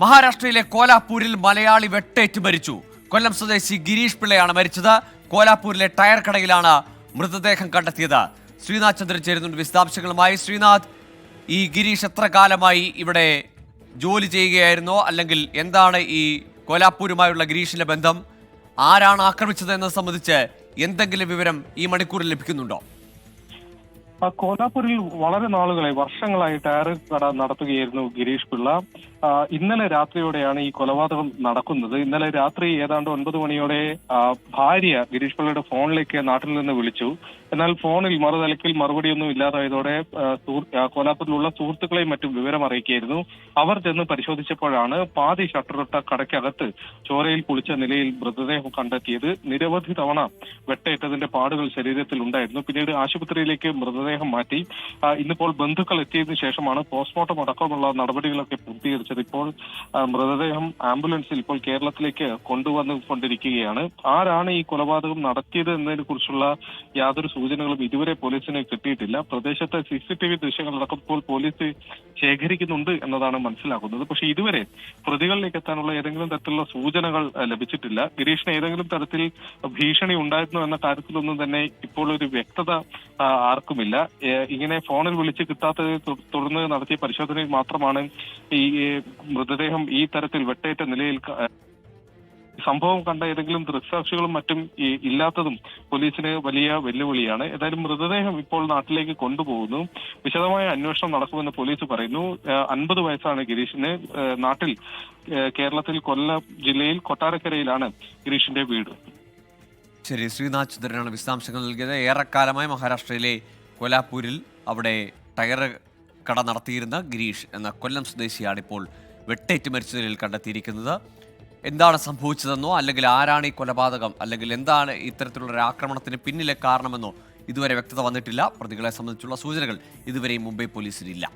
മഹാരാഷ്ട്രയിലെ കോലാപ്പൂരിൽ മലയാളി വെട്ടേറ്റ് മരിച്ചു. കൊല്ലം സ്വദേശി ഗിരീഷ് പിള്ളയാണ് മരിച്ചത്. കോലാപ്പൂരിലെ ടയർ കടയിലാണ് മൃതദേഹം കണ്ടെത്തിയത്. ശ്രീനാഥ് ചന്ദ്രൻ ചേരുന്നുണ്ട് വിശദാംശങ്ങളുമായി. ശ്രീനാഥ് ഈ ഗിരീഷ് എത്ര കാലമായി ഇവിടെ ജോലി ചെയ്യുകയായിരുന്നോ? അല്ലെങ്കിൽ എന്താണ് ഈ കോലാപ്പൂരുമായുള്ള ഗിരീഷിന്റെ ബന്ധം? ആരാണ് ആക്രമിച്ചത് എന്നത് സംബന്ധിച്ച് എന്തെങ്കിലും വിവരം ഈ മണിക്കൂറിൽ ലഭിക്കുന്നുണ്ടോ? കോലാപ്പൂരിൽ വളരെ നാളുകളായി വർഷങ്ങളായി ടയർ കട നടത്തുകയായിരുന്നു ഗിരീഷ് പിള്ള. ഇന്നലെ രാത്രിയോടെയാണ് ഈ കൊലപാതകം നടക്കുന്നത്. ഇന്നലെ രാത്രി ഏതാണ്ട് ഒൻപത് മണിയോടെ ഭാര്യ ഗിരീഷ് പിള്ളയുടെ ഫോണിലേക്ക് നാട്ടിൽ നിന്ന് വിളിച്ചു. എന്നാൽ ഫോണിൽ മറുതലക്കിൽ മറുപടിയൊന്നും ഇല്ലാതായതോടെ കോലാപൂരിലുള്ള സുഹൃത്തുക്കളെയും മറ്റും വിവരം അറിയിക്കുകയായിരുന്നു. അവർ ചെന്ന് പരിശോധിച്ചപ്പോഴാണ് പാതി ഷട്ടറിട്ട കടയ്ക്കകത്ത് ചോരയിൽ കുളിച്ച നിലയിൽ മൃതദേഹം കണ്ടെത്തിയത്. നിരവധി തവണ വെട്ടേറ്റതിന്റെ പാടുകൾ ശരീരത്തിൽ ഉണ്ടായിരുന്നു. പിന്നീട് ആശുപത്രിയിലേക്ക് മൃതദേഹം മാറ്റി. ഇന്നിപ്പോൾ ബന്ധുക്കൾ എത്തിയതിനു ശേഷമാണ് പോസ്റ്റ്മോർട്ടം അടക്കമുള്ള നടപടികളൊക്കെ പൂർത്തീകരിച്ചത്. ഇപ്പോൾ ആ, മൃതദേഹം ആംബുലൻസിൽ ഇപ്പോൾ കേരളത്തിലേക്ക് കൊണ്ടുവന്നു കൊണ്ടിരിക്കുകയാണ് ആരാണ് ഈ കൊലപാതകം നടത്തിയത് എന്നതിനെ കുറിച്ചുള്ള യാതൊരു സൂചനകളും ഇതുവരെ പോലീസിന് കിട്ടിയിട്ടില്ല. പ്രദേശത്തെ സി സി ടി വി ദൃശ്യങ്ങളടക്കം ഇപ്പോൾ പോലീസ് ശേഖരിക്കുന്നുണ്ട് എന്നതാണ് മനസ്സിലാക്കുന്നത് പക്ഷെ ഇതുവരെ പ്രതികളിലേക്ക് എത്താനുള്ള ഏതെങ്കിലും തരത്തിലുള്ള സൂചനകൾ ലഭിച്ചിട്ടില്ല. ഗിരീഷിന് ഏതെങ്കിലും തരത്തിൽ ഭീഷണി ഉണ്ടായിരുന്നു എന്ന കാര്യത്തിലൊന്നും തന്നെ ഇപ്പോൾ ഒരു വ്യക്തത ആർക്കുമില്ല. ഇങ്ങനെ ഫോണിൽ വിളിച്ച് കിട്ടാത്തത് തു- തുടർന്ന് നടത്തിയ പരിശോധനയിൽ മാത്രമാണ് ഈ മൃതദേഹം ഈ തരത്തിൽ വെട്ടേറ്റ നിലയിൽ സംഭവം കണ്ട ഏതെങ്കിലും ദൃക്സാക്ഷികളും മറ്റും ഇല്ലാത്തതും പോലീസിന് വലിയ വെല്ലുവിളിയാണ്. ഏതായാലും മൃതദേഹം ഇപ്പോൾ നാട്ടിലേക്ക് കൊണ്ടുപോകുന്നു. വിശദമായ അന്വേഷണം നടക്കുമെന്ന് പോലീസ് പറയുന്നു. അൻപത് വയസ്സാണ് ഗിരീഷിന്. നാട്ടിൽ കേരളത്തിൽ കൊല്ലം ജില്ലയിൽ കൊട്ടാരക്കരയിലാണ് ഗിരീഷിന്റെ വീട്. ശരി ശ്രീനാഥ് ചന്ദ്രനാണ് വിശദാംശങ്ങൾ നൽകിയത്. ഏറെക്കാലമായി മഹാരാഷ്ട്രയിലെ കോലാപൂരിൽ അവിടെ ടയർ കട നടത്തിയിരുന്ന ഗിരീഷ് എന്ന കൊല്ലം സ്വദേശിയാണ് ഇപ്പോൾ വെട്ടേറ്റ് മരിച്ച നിലയിൽ കണ്ടെത്തിയിരിക്കുന്നത്. എന്താണ് സംഭവിച്ചതെന്നോ അല്ലെങ്കിൽ ആരാണ് ഈ കൊലപാതകം അല്ലെങ്കിൽ എന്താണ് ഇത്തരത്തിലുള്ള ആക്രമണത്തിന് പിന്നിലെ കാരണമെന്നോ ഇതുവരെ വ്യക്തത വന്നിട്ടില്ല. പ്രതികളെ സംബന്ധിച്ചുള്ള സൂചനകൾ ഇതുവരെയും മുംബൈ പോലീസിനില്ല.